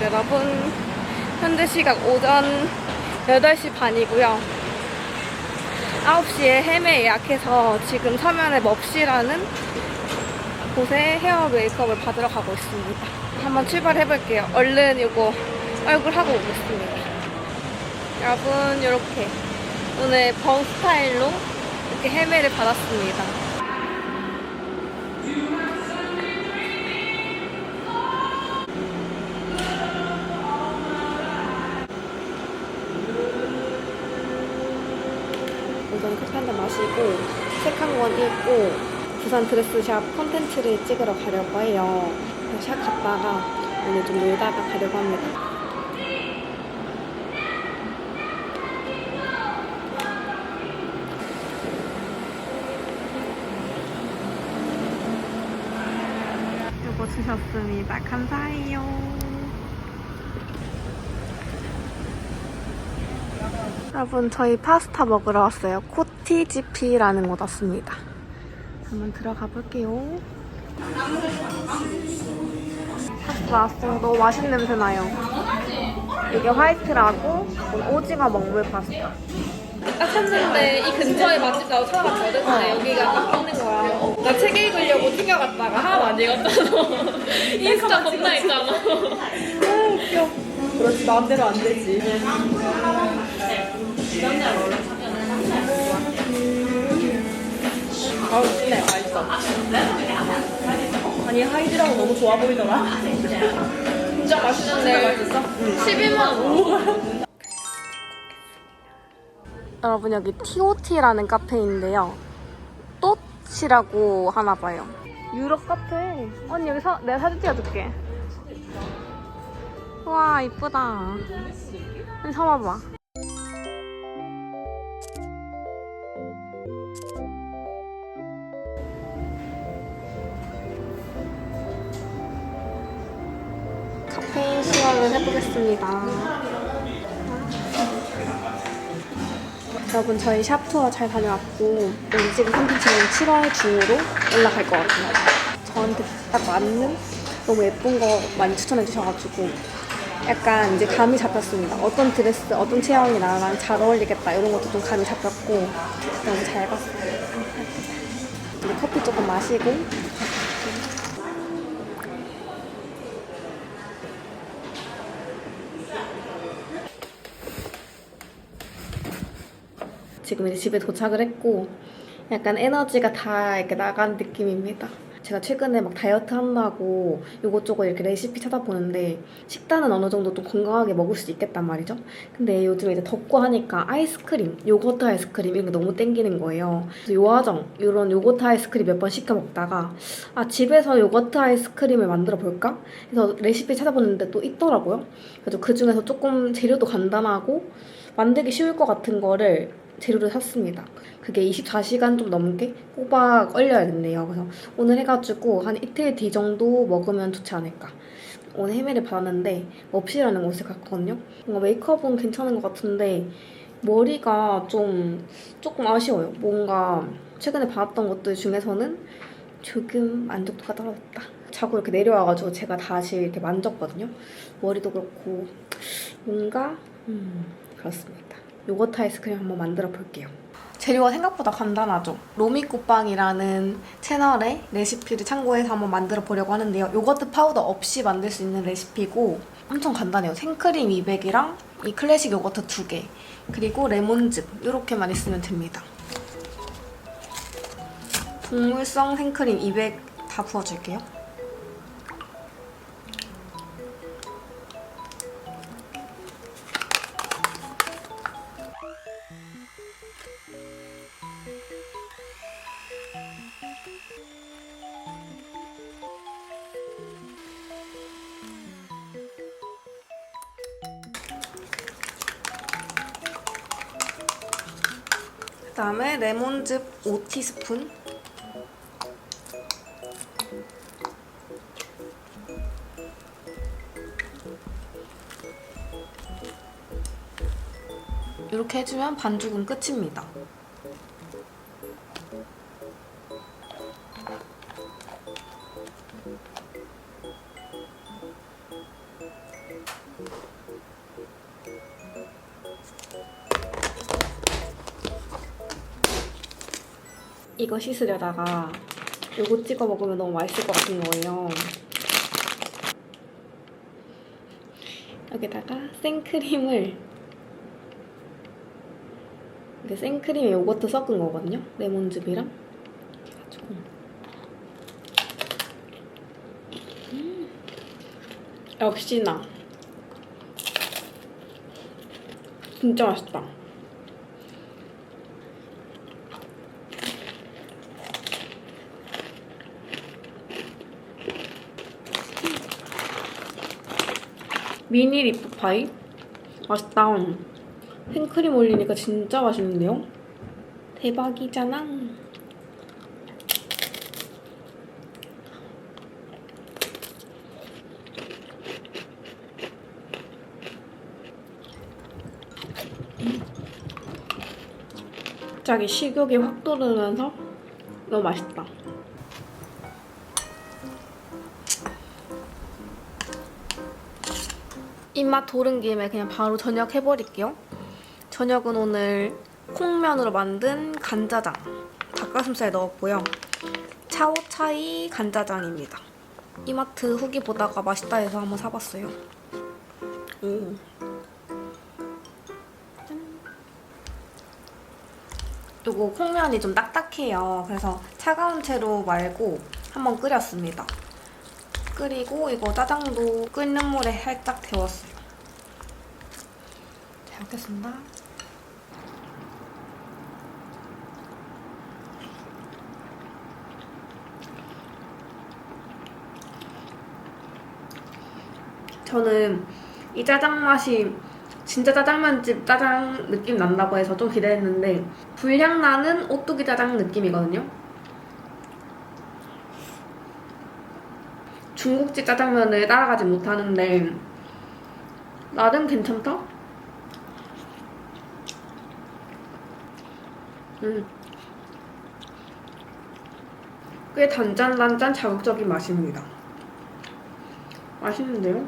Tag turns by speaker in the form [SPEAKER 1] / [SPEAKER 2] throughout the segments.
[SPEAKER 1] 여러분. 현재 시각 오전 8시 반이고요. 9시에 헤매 예약해서 지금 서면에 멉시라는 곳에 헤어 메이크업을 받으러 가고 있습니다. 한번 출발해 볼게요. 얼른 이거 얼굴 하고 오겠습니다. 여러분, 이렇게 오늘 번 스타일로 이렇게 헤매를 받았습니다. 한권 읽고 부산 드레스샵 컨텐츠를 찍으러 가려고 해요. 샵 갔다가 오늘 좀 놀다가 가려고 합니다. 요거 주셨습니다. 감사해요. 여러분 저희 파스타 먹으러 왔어요. 코 티지피라는 곳 왔습니다. 한번 들어가 볼게요. 파스타 나왔어요. 너무 맛있는 냄새 나요. 이게 화이트라고 오징어 먹물 파스타. 딱 찾는데 이 근처에 맛집 나고 찾아봤거든. 근데 여기가 딱 뜨는 거야. 나 책 읽으려고 튕겨갔다가 하나도 안 읽었잖아. 인스타 겁나 했잖아.
[SPEAKER 2] 그렇지 마음대로 안 되지. 아니 하이드라고 너무 좋아 보이더라.
[SPEAKER 1] 진짜 맛있는데 11만 원. 여러분 여기 TOT라는 카페인데요. 또치라고 하나 봐요. 유럽 카페. 언니 여기 사, 내가 사진 찍어줄게. 와 이쁘다. 사봐봐. 시연을 해보겠습니다. 여러분 저희 샵 투어 잘 다녀왔고 오늘 지금 콘텐츠는 7월 중으로 올라갈 것 같아요. 저한테 딱 맞는 너무 예쁜 거 많이 추천해 주셔가지고 약간 이제 감이 잡혔습니다. 어떤 드레스, 어떤 체형이 나랑 잘 어울리겠다 이런 것도 좀 감이 잡혔고 너무 잘 봤어요. 커피 조금 마시고 지금 이제 집에 도착을 했고 약간 에너지가 다 이렇게 나간 느낌입니다. 제가 최근에 막 다이어트 한다고 이것저것 이렇게 레시피 찾아보는데 식단은 어느 정도 좀 건강하게 먹을 수 있겠단 말이죠. 근데 요즘 이제 덥고 하니까 아이스크림, 요거트 아이스크림 이런 게 너무 땡기는 거예요. 요아정 이런 요거트 아이스크림 몇 번 시켜 먹다가 아 집에서 요거트 아이스크림을 만들어 볼까? 그래서 레시피 찾아보는데 또 있더라고요. 그래서 그 중에서 조금 재료도 간단하고 만들기 쉬울 것 같은 거를 재료를 샀습니다. 그게 24시간 좀 넘게 꼬박 얼려야 된대요. 그래서 오늘 해가지고 한 이틀 뒤 정도 먹으면 좋지 않을까. 오늘 헤매를 받았는데 멉시라는 곳에 갔거든요. 뭔가 메이크업은 괜찮은 것 같은데 머리가 좀 조금 아쉬워요. 뭔가 최근에 받았던 것들 중에서는 조금 만족도가 떨어졌다. 자꾸 이렇게 내려와가지고 제가 다시 이렇게 만졌거든요. 머리도 그렇고 뭔가 음, 그렇습니다. 요거트 아이스크림 한번 만들어 볼게요. 재료가 생각보다 간단하죠. 로미꾸빵이라는 채널의 레시피를 참고해서 한번 만들어 보려고 하는데요. 요거트 파우더 없이 만들 수 있는 레시피고 엄청 간단해요. 생크림 200이랑 이 클래식 요거트 2개 그리고 레몬즙 이렇게만 있으면 됩니다. 동물성 생크림 200 다 부어줄게요. 다음에 레몬즙 5티스푼 이렇게 해주면 반죽은 끝입니다. 이거 씻으려다가 요거 찍어 먹으면 너무 맛있을 것 같은 거예요. 여기다가 생크림을 이게 생크림에 요거트 섞은 거거든요. 레몬즙이랑. 해가지고. 음. 역시나. 진짜 맛있다. 미니 리프파이? 맛있다. 생크림 올리니까 진짜 맛있는데요? 대박이잖아. 갑자기 식욕이 확 돋으면서 너무 맛있다. 입맛 도른 김에 그냥 바로 저녁 해버릴게요. 저녁은 오늘 콩면으로 만든 간짜장. 닭가슴살 넣었고요. 차오차이 간짜장입니다. 이마트 후기 보다가 맛있다 해서 한번 사봤어요. 오. 짠. 요거 콩면이 좀 딱딱해요. 그래서 차가운 채로 말고 한번 끓였습니다. 끓이고 이거 짜장도 끓는 물에 살짝 데웠어요. 잘 먹겠습니다. 저는 이 짜장 맛이 진짜 짜장면집 짜장 느낌 난다고 해서 좀 기대했는데 불향 나는 오뚜기 짜장 느낌이거든요. 중국집 짜장면을 따라가지 못하는데 나름 괜찮다? 음. 꽤 단짠단짠 자극적인 맛입니다. 맛있는데요?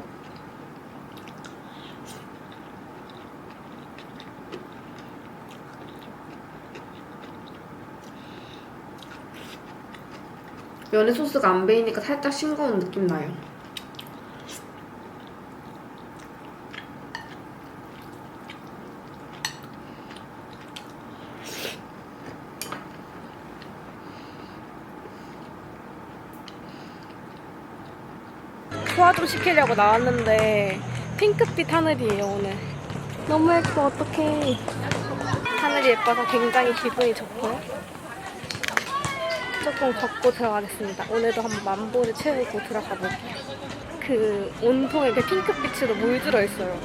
[SPEAKER 1] 면에 소스가 안 배이니까 살짝 싱거운 느낌 나요. 시키려고 나왔는데 핑크빛 하늘이에요 오늘. 너무 예뻐 어떡해. 하늘이 예뻐서 굉장히 기분이 좋고요. 조금 걷고 들어가겠습니다. 오늘도 한번 만보를 채우고 들어가 볼게요. 그 온통에 이렇게 핑크빛으로 물들어 있어요.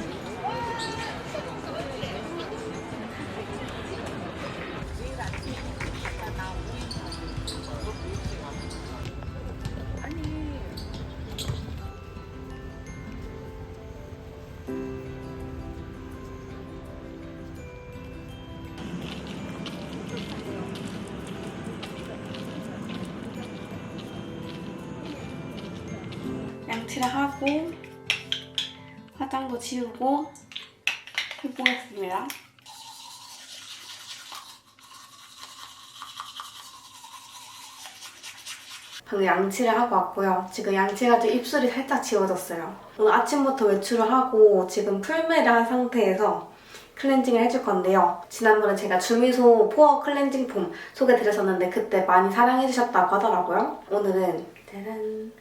[SPEAKER 1] 지우고 해보겠습니다. 방금 양치를 하고 왔고요. 지금 양치해가지고 입술이 살짝 지워졌어요. 오늘 아침부터 외출을 하고 지금 풀메를 한 상태에서 클렌징을 해줄 건데요. 지난번에 제가 주미소 포어 클렌징 폼 소개드렸었는데 그때 많이 사랑해주셨다고 하더라고요. 오늘은 짜란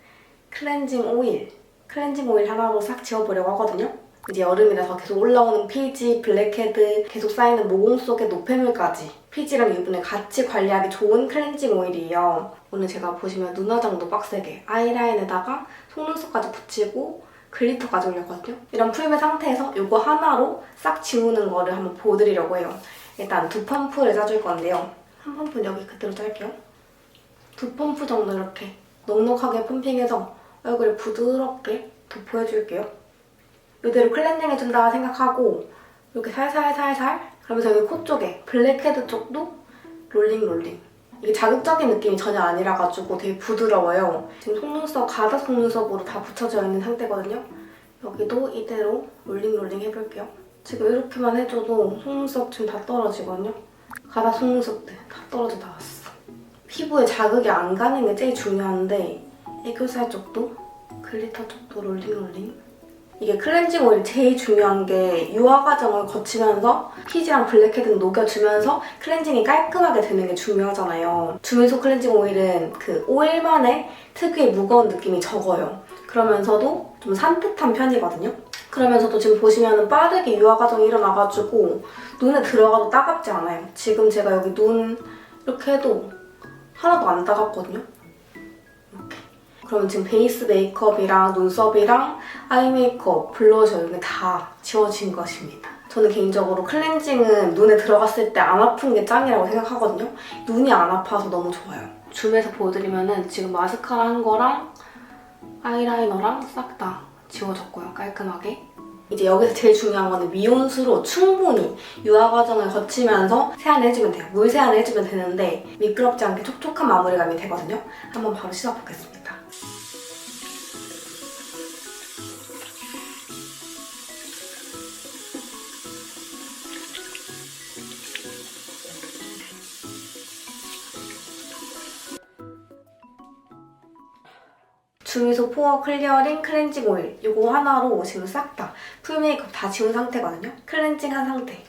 [SPEAKER 1] 클렌징 오일 클렌징 오일 하나로 싹 지워보려고 하거든요. 이제 여름이라서 계속 올라오는 피지, 블랙헤드, 계속 쌓이는 모공 속의 노폐물까지 피지랑 유분을 같이 관리하기 좋은 클렌징 오일이에요. 오늘 제가 보시면 눈화장도 빡세게 아이라인에다가 속눈썹까지 붙이고 글리터까지 올렸거든요. 이런 풀메 상태에서 이거 하나로 싹 지우는 거를 한번 보여드리려고 해요. 일단 두 펌프를 짜줄 건데요. 한 펌프는 여기 그대로 짤게요. 두 펌프 정도 이렇게 넉넉하게 펌핑해서 얼굴에 부드럽게 도포해줄게요. 이대로 클렌징 해준다 생각하고 이렇게 살살살살 그러면서 여기 코 쪽에 블랙헤드 쪽도 롤링 롤링 이게 자극적인 느낌이 전혀 아니라가지고 되게 부드러워요. 지금 속눈썹, 가닥 속눈썹으로 다 붙여져 있는 상태거든요. 여기도 이대로 롤링 롤링 해볼게요. 지금 이렇게만 해줘도 속눈썹 지금 다 떨어지거든요. 가닥 속눈썹들 다 떨어져 나왔어. 피부에 자극이 안 가는 게 제일 중요한데 애교살 쪽도 글리터 쪽도 롤링 롤링 이게 클렌징 오일 제일 중요한 게 유화 과정을 거치면서 피지랑 블랙헤드는 녹여주면서 클렌징이 깔끔하게 되는 게 중요하잖아요. 주민소 클렌징 오일은 그 오일만의 특유의 무거운 느낌이 적어요. 그러면서도 좀 산뜻한 편이거든요. 그러면서도 지금 보시면 빠르게 유화 과정이 일어나가지고 눈에 들어가도 따갑지 않아요. 지금 제가 여기 눈 이렇게 해도 하나도 안 따갑거든요. 그러면 지금 베이스 메이크업이랑 눈썹이랑 아이 메이크업, 블러셔 이게 다 지워진 것입니다. 저는 개인적으로 클렌징은 눈에 들어갔을 때 안 아픈 게 짱이라고 생각하거든요. 눈이 안 아파서 너무 좋아요. 줌에서 보여드리면은 지금 마스카라 한 거랑 아이라이너랑 싹 다 지워졌고요. 깔끔하게. 이제 여기서 제일 중요한 거는 미온수로 충분히 유화 과정을 거치면서 세안을 해주면 돼요. 물 세안을 해주면 되는데 미끄럽지 않게 촉촉한 마무리감이 되거든요. 한번 바로 씻어보겠습니다. 주미소 포어 클리어링 클렌징 오일 이거 하나로 지금 싹 다 풀 메이크업 다 지운 상태거든요. 클렌징 한 상태.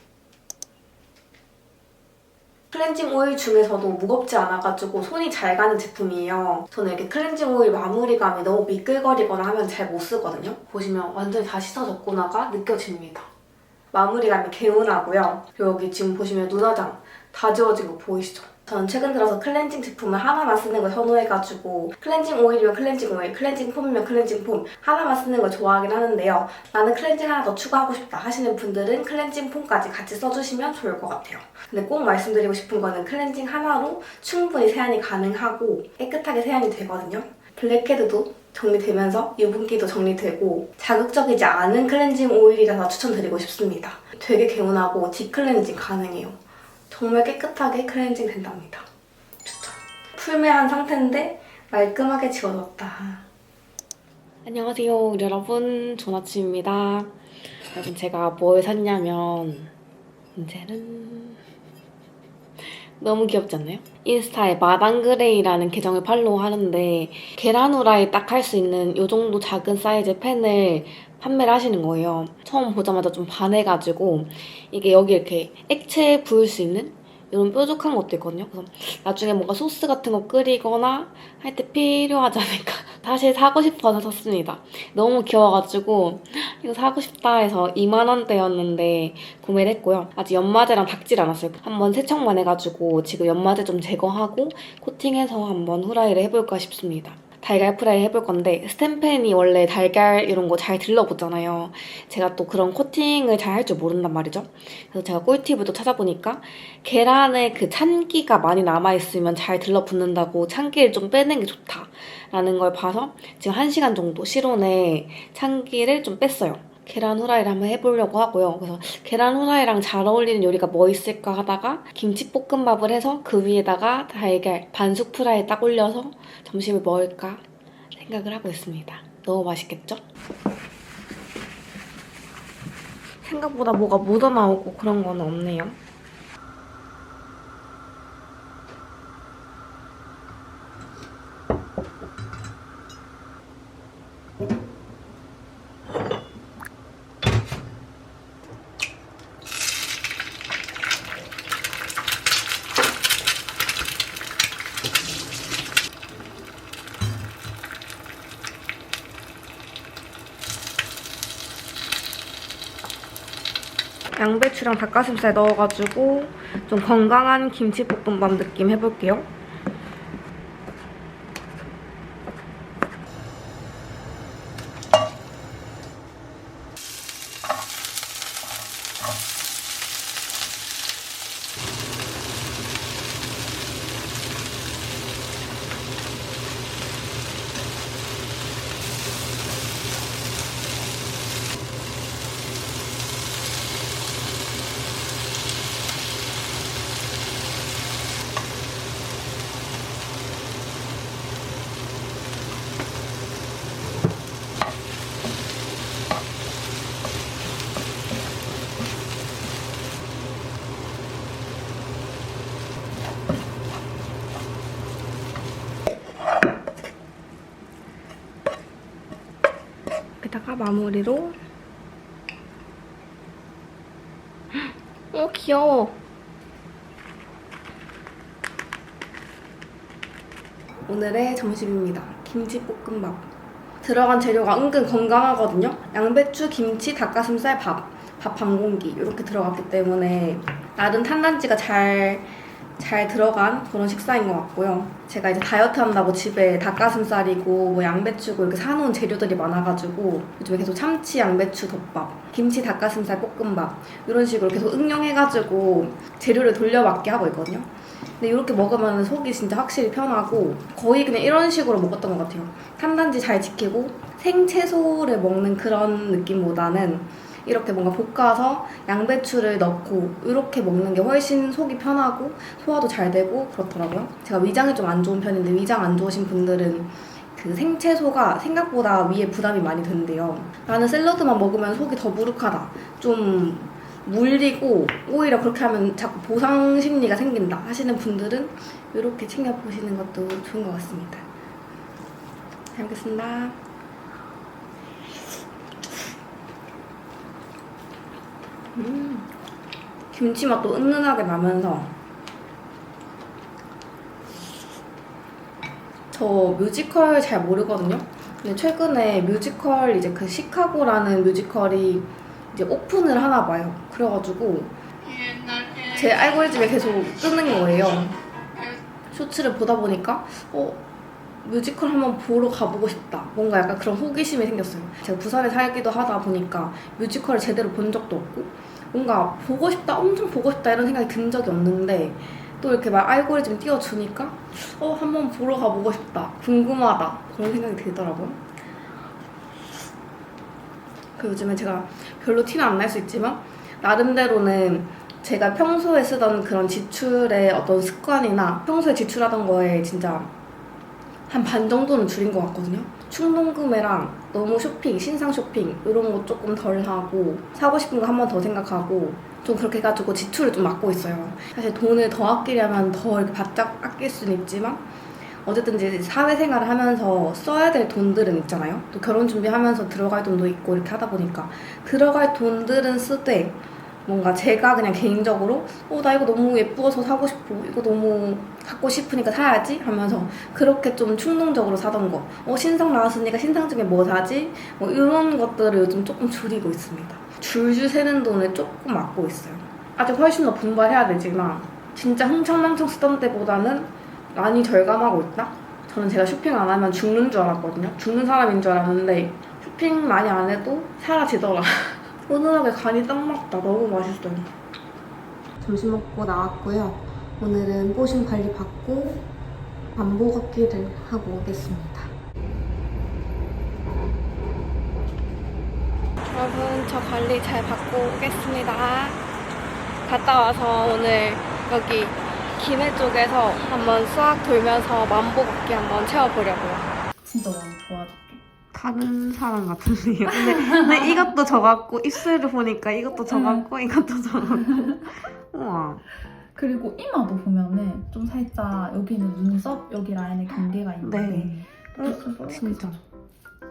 [SPEAKER 1] 클렌징 오일 중에서도 무겁지 않아가지고 손이 잘 가는 제품이에요. 저는 이렇게 클렌징 오일 마무리감이 너무 미끌거리거나 하면 잘 못 쓰거든요. 보시면 완전히 다 씻어졌구나가 느껴집니다. 마무리감이 개운하고요. 여기 지금 보시면 눈화장 다 지워진 거 보이시죠? 저는 최근 들어서 클렌징 제품을 하나만 쓰는 걸 선호해가지고 클렌징 오일이면 클렌징 오일, 클렌징 폼이면 클렌징 폼 하나만 쓰는 걸 좋아하긴 하는데요. 나는 클렌징 하나 더 추가하고 싶다 하시는 분들은 클렌징 폼까지 같이 써주시면 좋을 것 같아요. 근데 꼭 말씀드리고 싶은 거는 클렌징 하나로 충분히 세안이 가능하고 깨끗하게 세안이 되거든요. 블랙헤드도 정리되면서 유분기도 정리되고 자극적이지 않은 클렌징 오일이라서 추천드리고 싶습니다. 되게 개운하고 딥클렌징 가능해요. 정말 깨끗하게 클렌징 된답니다. 추천. 풀매한 상태인데 말끔하게 지워졌다. 안녕하세요 여러분 좋은 아침입니다. 여러분 제가 뭘 샀냐면 이제는 너무 귀엽지 않나요? 인스타에 마당그레이라는 계정을 팔로우 하는데 계란 후라이 딱 할 수 있는 이 정도 작은 사이즈 펜을 판매를 하시는 거예요. 처음 보자마자 좀 반해가지고 이게 여기 이렇게 액체 부을 수 있는 이런 뾰족한 것도 있거든요. 그래서 나중에 뭔가 소스 같은 거 끓이거나 할 때 필요하지 않을까. 사실 사고 싶어서 샀습니다. 너무 귀여워가지고 이거 사고 싶다 해서 2만 원대였는데 구매를 했고요. 아직 연마제랑 닦질 않았어요. 한번 세척만 해가지고 지금 연마제 좀 제거하고 코팅해서 한번 후라이를 해볼까 싶습니다. 달걀 프라이 해볼 건데 스탬펜이 원래 달걀 이런 거 잘 들러붙잖아요. 제가 또 그런 코팅을 잘 할 줄 모른단 말이죠. 그래서 제가 꿀팁을 또 찾아보니까 계란에 그 찬기가 많이 남아있으면 잘 들러붙는다고 찬기를 좀 빼는 게 좋다라는 걸 봐서 지금 1시간 정도 실온에 찬기를 좀 뺐어요. 계란 후라이를 한번 해보려고 하고요. 그래서 계란 후라이랑 잘 어울리는 요리가 뭐 있을까 하다가 김치볶음밥을 해서 그 위에다가 달걀 반숙 프라이 딱 올려서 점심을 먹을까 생각을 하고 있습니다. 너무 맛있겠죠? 생각보다 뭐가 묻어나오고 그런 건 없네요. 양배추랑 닭가슴살 넣어가지고 좀 건강한 김치볶음밥 느낌 해볼게요. 여기다가 마무리로. 어 귀여워. 오늘의 점심입니다. 김치볶음밥. 들어간 재료가 은근 건강하거든요. 양배추, 김치, 닭가슴살, 밥. 밥 반 공기. 이렇게 들어갔기 때문에 나름 탄단지가 잘 잘 들어간 그런 식사인 것 같고요. 제가 이제 다이어트 한다고 집에 닭가슴살이고 뭐 양배추고 이렇게 사놓은 재료들이 많아가지고 요즘에 계속 참치 양배추 덮밥, 김치 닭가슴살 볶음밥 이런 식으로 계속 응용해가지고 재료를 돌려막기 하고 있거든요. 근데 이렇게 먹으면 속이 진짜 확실히 편하고 거의 그냥 이런 식으로 먹었던 것 같아요. 탄단지 잘 지키고 생채소를 먹는 그런 느낌보다는 이렇게 뭔가 볶아서 양배추를 넣고 이렇게 먹는 게 훨씬 속이 편하고 소화도 잘 되고 그렇더라고요. 제가 위장이 좀 안 좋은 편인데 위장 안 좋으신 분들은 그 생채소가 생각보다 위에 부담이 많이 된대요. 나는 샐러드만 먹으면 속이 더부룩하다. 좀 물리고 오히려 그렇게 하면 자꾸 보상 심리가 생긴다 하시는 분들은 이렇게 챙겨 보시는 것도 좋은 것 같습니다. 잘 먹겠습니다. 음, 김치 맛도 은은하게 나면서 저 뮤지컬 잘 모르거든요. 근데 최근에 뮤지컬 이제 그 시카고라는 뮤지컬이 이제 오픈을 하나 봐요. 그래가지고 제 알고리즘에 계속 뜨는 거예요. 쇼츠를 보다 보니까 어 뮤지컬 한번 보러 가보고 싶다. 뭔가 약간 그런 호기심이 생겼어요. 제가 부산에 살기도 하다 보니까 뮤지컬을 제대로 본 적도 없고 뭔가 보고 싶다, 엄청 보고 싶다 이런 생각이 든 적이 없는데 또 이렇게 막 알고리즘 띄워주니까 어 한번 보러 가보고 싶다, 궁금하다 그런 생각이 들더라고요. 그 요즘에 제가 별로 티는 안 날 수 있지만 나름대로는 제가 평소에 쓰던 그런 지출의 어떤 습관이나 평소에 지출하던 거에 진짜 한 반 정도는 줄인 것 같거든요. 충동 구매랑 너무 쇼핑, 신상 쇼핑 이런 거 조금 덜 하고 사고 싶은 거 한 번 더 생각하고 좀 그렇게 해가지고 지출을 좀 막고 있어요. 사실 돈을 더 아끼려면 더 이렇게 바짝 아낄 수는 있지만 어쨌든 이제 사회생활을 하면서 써야 될 돈들은 있잖아요. 또 결혼 준비하면서 들어갈 돈도 있고 이렇게 하다 보니까 들어갈 돈들은 쓰되 뭔가 제가 그냥 개인적으로 어 나 이거 너무 예쁘어서 사고 싶어. 이거 너무 갖고 싶으니까 사야지 하면서 그렇게 좀 충동적으로 사던 거 어 신상 나왔으니까 신상 중에 뭐 사지? 뭐 이런 것들을 요즘 조금 줄이고 있습니다. 줄줄 세는 돈을 조금 아끼고 있어요. 아직 훨씬 더 분발해야 되지만 진짜 흥청망청 쓰던 때보다는 많이 절감하고 있다? 저는 제가 쇼핑 안 하면 죽는 줄 알았거든요. 죽는 사람인 줄 알았는데 쇼핑 많이 안 해도 사라지더라 은은하게 간이 딱 맞다. 너무 맛있어요. 점심 먹고 나왔고요. 오늘은 뽀신 관리 받고 만보 걷기를 하고 오겠습니다. 여러분, 저 관리 잘 받고 오겠습니다. 갔다 와서 오늘 여기 김해 쪽에서 한번 수학 돌면서 만보 걷기 한번 채워보려고요.
[SPEAKER 2] 진짜 너무 좋아.
[SPEAKER 1] 다른 사람 같은데요. 근데, 근데 이것도 저 같고 입술을 보니까 이것도 저 같고 이것도 저 같고. 우와.
[SPEAKER 2] 그리고 이마도 보면은 좀 살짝 여기는 눈썹 여기 라인에 경계가 있는데
[SPEAKER 1] 네. 어, 진짜.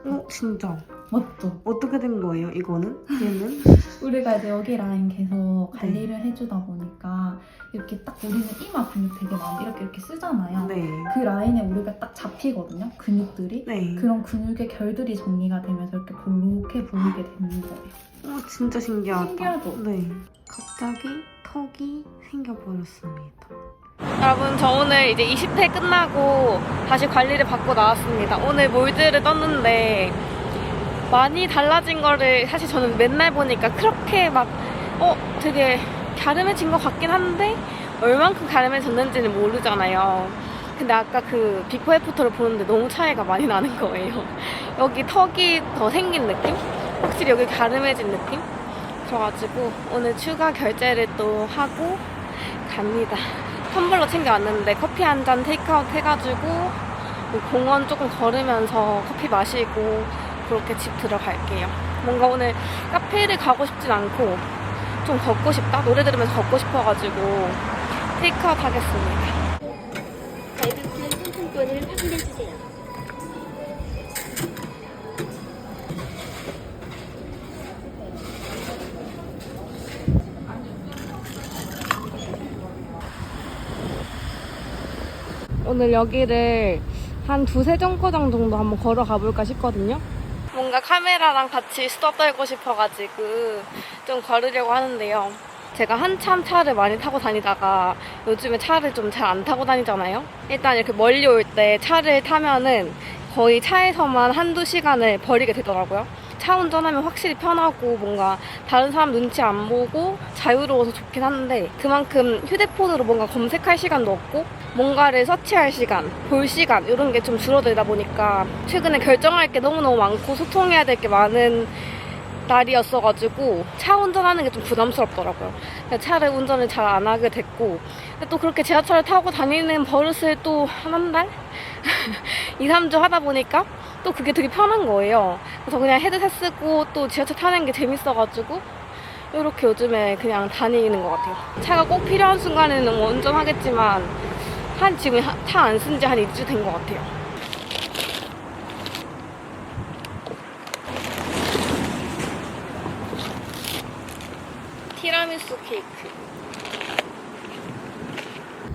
[SPEAKER 1] 어, 진짜.
[SPEAKER 2] 맞죠?
[SPEAKER 1] 어떻게 된 거예요, 이거는? 얘는?
[SPEAKER 2] 우리가 이제 여기 라인 계속 관리를 해주다 보니까 이렇게 딱 우리는 이마 근육 되게 많이 이렇게 이렇게 쓰잖아요.
[SPEAKER 1] 네.
[SPEAKER 2] 그 라인에 우리가 딱 잡히거든요. 근육들이.
[SPEAKER 1] 네.
[SPEAKER 2] 그런 근육의 결들이 정리가 되면서 이렇게 볼록해 보이게 되는 거예요.
[SPEAKER 1] 어, 진짜 신기하다.
[SPEAKER 2] 신기하죠?
[SPEAKER 1] 네. 갑자기 턱이 생겨버렸습니다. 여러분, 저 오늘 이제 20회 끝나고 다시 관리를 받고 나왔습니다. 오늘 몰드를 떴는데 많이 달라진 거를 사실 저는 맨날 보니까 그렇게 막, 어, 되게 갸름해진 것 같긴 한데 얼만큼 갸름해졌는지는 모르잖아요. 근데 아까 그 비포 애프터를 보는데 너무 차이가 많이 나는 거예요. 여기 턱이 더 생긴 느낌? 확실히 여기 갸름해진 느낌? 그래가지고 오늘 추가 결제를 또 하고 갑니다. 텀블러 챙겨왔는데 커피 한 잔 테이크아웃 해가지고 뭐 공원 조금 걸으면서 커피 마시고 그렇게 집 들어갈게요. 뭔가 오늘 카페를 가고 싶진 않고 좀 걷고 싶다? 노래 들으면서 걷고 싶어가지고 테이크아웃 하겠습니다.
[SPEAKER 3] 발급한 상품권을 확인해주세요.
[SPEAKER 1] 오늘 여기를 한 두세 정거장 정도 한번 걸어가 볼까 싶거든요. 뭔가 카메라랑 같이 수다 떨고 싶어가지고 좀 걸으려고 하는데요. 제가 한참 차를 많이 타고 다니다가 요즘에 차를 좀 잘 안 타고 다니잖아요. 일단 이렇게 멀리 올 때 차를 타면은 거의 차에서만 한두 시간을 버리게 되더라고요. 차 운전하면 확실히 편하고 뭔가 다른 사람 눈치 안 보고 자유로워서 좋긴 한데 그만큼 휴대폰으로 뭔가 검색할 시간도 없고 뭔가를 서치할 시간, 볼 시간 이런 게 좀 줄어들다 보니까 최근에 결정할 게 너무너무 많고 소통해야 될 게 많은 날이었어가지고 차 운전하는 게 좀 부담스럽더라고요. 그래서 차를 운전을 잘 안 하게 됐고 또 그렇게 지하철을 타고 다니는 버릇을 또한 달? 2, 3주 하다 보니까 또 그게 되게 편한 거예요. 그래서 그냥 헤드셋 쓰고 또 지하철 타는 게 재밌어가지고 이렇게 요즘에 그냥 다니는 것 같아요. 차가 꼭 필요한 순간에는 뭐 운전하겠지만 한 지금 차 안 쓴 지 한 2주 된 것 같아요. 티라미수 케이크.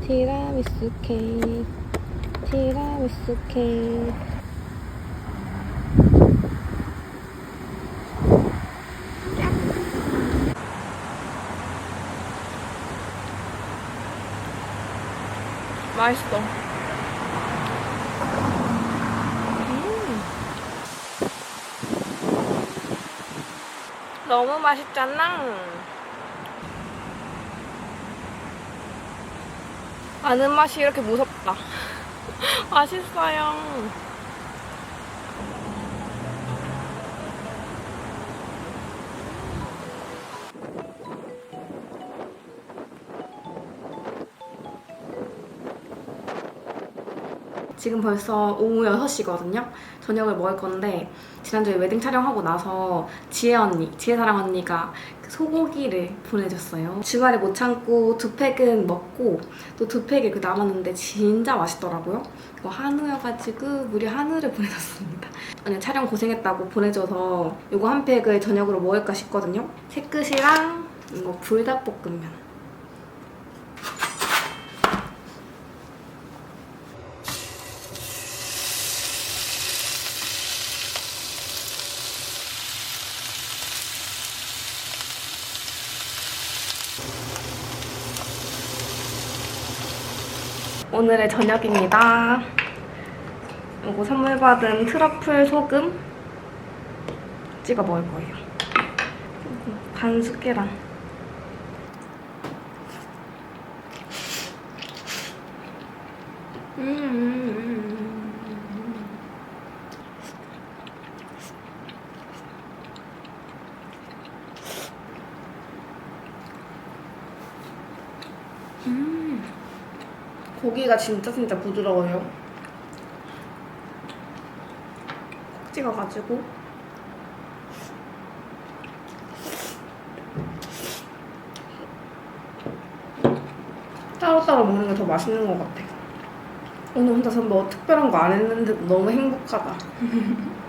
[SPEAKER 1] 티라미수 케이크. 티라미수 케이크. 맛있어. 음. 너무 맛있잖아. 아는 맛이 이렇게 무섭다. 맛있어요. 지금 벌써 오후 6시거든요. 저녁을 먹을 건데 지난주에 웨딩 촬영하고 나서 지혜 언니, 지혜사랑 언니가 그 소고기를 보내줬어요. 주말에 못 참고 두 팩은 먹고 또 두 팩이 그 남았는데 진짜 맛있더라고요. 이거 한우여가지고 무려 한우를 보내줬습니다. 언니 촬영 고생했다고 보내줘서 이거 한 팩을 저녁으로 먹을까 싶거든요. 채끝이랑 이거 불닭볶음면. 오늘의 저녁입니다. 이거 선물 받은 트러플 소금 찍어 먹을 거예요. 반숙 계란. 음. 음. 고기가 진짜 진짜 부드러워요. 콕 찍어가지고 따로따로 먹는 게 더 맛있는 것 같아. 오늘 혼자서 뭐 특별한 거 안 했는데도 너무 행복하다.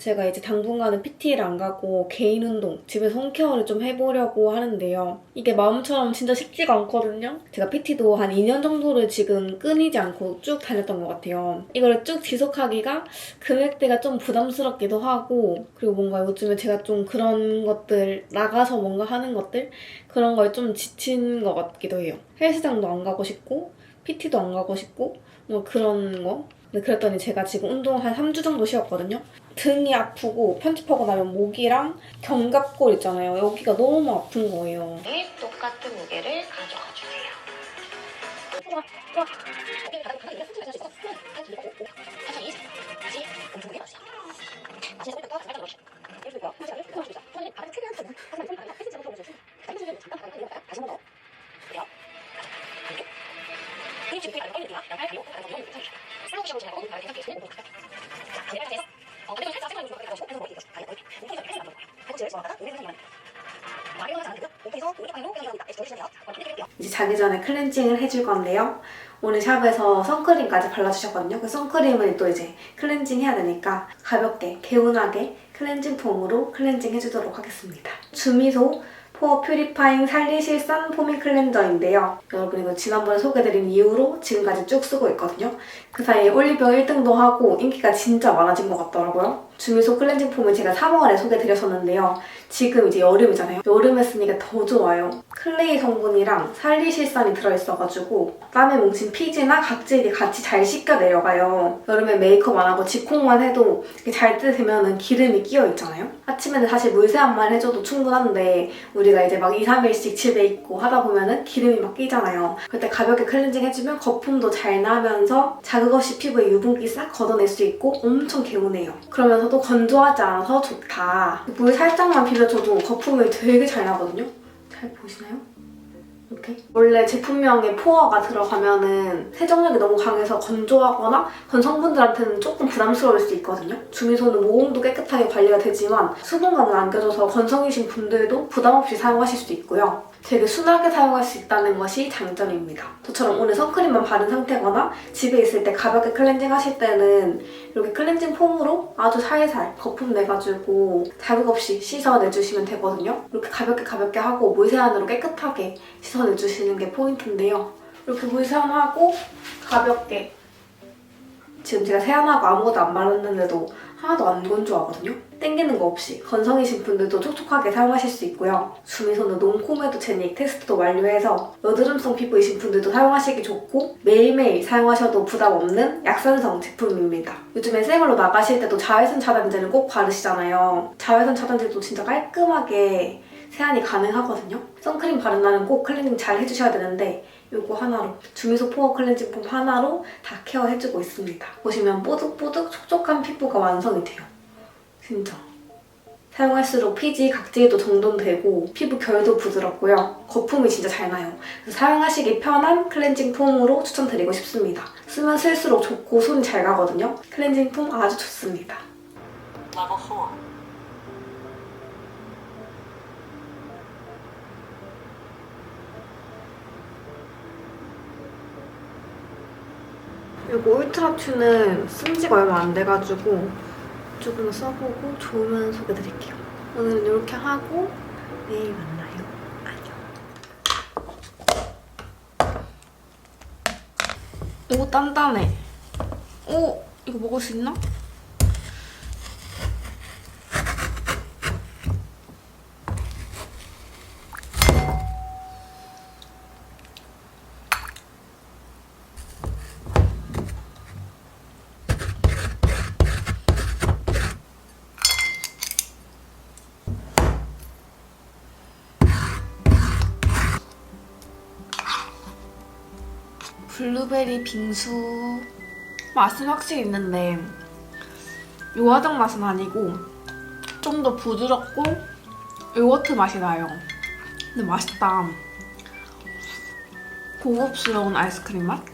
[SPEAKER 1] 제가 이제 당분간은 PT를 안 가고 개인 운동, 집에서 홈케어를 좀 해보려고 하는데요. 이게 마음처럼 진짜 쉽지가 않거든요. 제가 PT도 한 2년 정도를 지금 끊이지 않고 쭉 다녔던 것 같아요. 이걸 쭉 지속하기가 금액대가 좀 부담스럽기도 하고, 그리고 뭔가 요즘에 제가 좀 그런 것들, 나가서 뭔가 하는 것들, 그런 거에 좀 지친 것 같기도 해요. 헬스장도 안 가고 싶고, PT도 안 가고 싶고, 뭐 그런 거. 그랬더니 제가 지금 운동 한 3주 정도 쉬었거든요. 등이 아프고 편집하고 나면 목이랑 견갑골 있잖아요. 여기가 너무 아픈 거예요.
[SPEAKER 3] 네, 똑같은 무게를 가져가 주세요.
[SPEAKER 1] 이제 자기 전에 클렌징을 해줄 건데요. 오늘 샵에서 선크림까지 발라주셨거든요. 그 선크림을 또 이제 클렌징 해야 되니까 가볍게, 개운하게 클렌징 폼으로 클렌징 해주도록 하겠습니다. 주미소 포어 퓨리파잉 살리실산 포밍 클렌저인데요. 여러분 이거 지난번에 소개드린 이후로 지금까지 쭉 쓰고 있거든요. 그 사이에 올리브영 1등도 하고 인기가 진짜 많아진 것 같더라고요. 주미소 클렌징 폼을 제가 3월에 소개드렸었는데요. 지금 이제 여름이잖아요. 여름에 쓰니까 더 좋아요. 클레이 성분이랑 살리실산이 들어있어가지고 땀에 뭉친 피지나 각질이 같이 잘 씻겨 내려가요. 여름에 메이크업 안 하고 직콕만 해도 잘 뜯으면 기름이 끼어 있잖아요. 아침에는 사실 물세안만 해줘도 충분한데 우리가 이제 막 2, 3일씩 집에 있고 하다 보면은 기름이 막 끼잖아요. 그때 가볍게 클렌징 해주면 거품도 잘 나면서 자극 없이 피부에 유분기 싹 걷어낼 수 있고 엄청 개운해요. 그러면서 도 건조하지 않아서 좋다. 물 살짝만 비벼줘도 거품이 되게 잘 나거든요. 잘 보이시나요? 이렇게 원래 제품명에 포어가 들어가면은 세정력이 너무 강해서 건조하거나 그런 성분들한테는 조금 부담스러울 수 있거든요. 주미소는 모공도 깨끗하게 관리가 되지만 수분감은 안겨져서 건성이신 분들도 부담 없이 사용하실 수 있고요. 되게 순하게 사용할 수 있다는 것이 장점입니다. 저처럼 오늘 선크림만 바른 상태거나 집에 있을 때 가볍게 클렌징 하실 때는 이렇게 클렌징 폼으로 아주 살살 거품 내가지고 자극 없이 씻어내주시면 되거든요. 이렇게 가볍게 가볍게 하고 물세안으로 깨끗하게 씻어내주시는 게 포인트인데요. 이렇게 물세안하고 가볍게 지금 제가 세안하고 아무것도 안 발랐는데도 하나도 안 건조하거든요. 땡기는 거 없이 건성이신 분들도 촉촉하게 사용하실 수 있고요. 주미소는 놈코메도 제닉 테스트도 완료해서 여드름성 피부이신 분들도 사용하시기 좋고 매일매일 사용하셔도 부담 없는 약산성 제품입니다. 요즘에 생얼로 나가실 때도 자외선 차단제는 꼭 바르시잖아요. 자외선 차단제도 진짜 깔끔하게 세안이 가능하거든요. 선크림 바른 날은 꼭 클렌징 잘 해주셔야 되는데 이거 하나로 주미소 포어 클렌징 폼 하나로 다 케어해주고 있습니다. 보시면 뽀득뽀득 촉촉한 피부가 완성이 돼요. 진짜. 사용할수록 피지 각질도 정돈되고 피부 결도 부드럽고요. 거품이 진짜 잘 나요. 사용하시기 편한 클렌징 폼으로 추천드리고 싶습니다. 쓰면 쓸수록 좋고 손이 잘 가거든요. 클렌징 폼 아주 좋습니다.
[SPEAKER 3] Level 4.
[SPEAKER 1] 이거 울트라큐는 쓴 지가 얼마 안 돼가지고 조금 써보고 좋으면 소개드릴게요. 오늘은 이렇게 하고 내일 만나요. 오 단단해. 오 이거 먹을 수 있나? 블루베리 빙수 맛은 확실히 있는데 요화정 맛은 아니고 좀 더 부드럽고 요거트 맛이 나요. 근데 맛있다. 고급스러운 아이스크림 맛?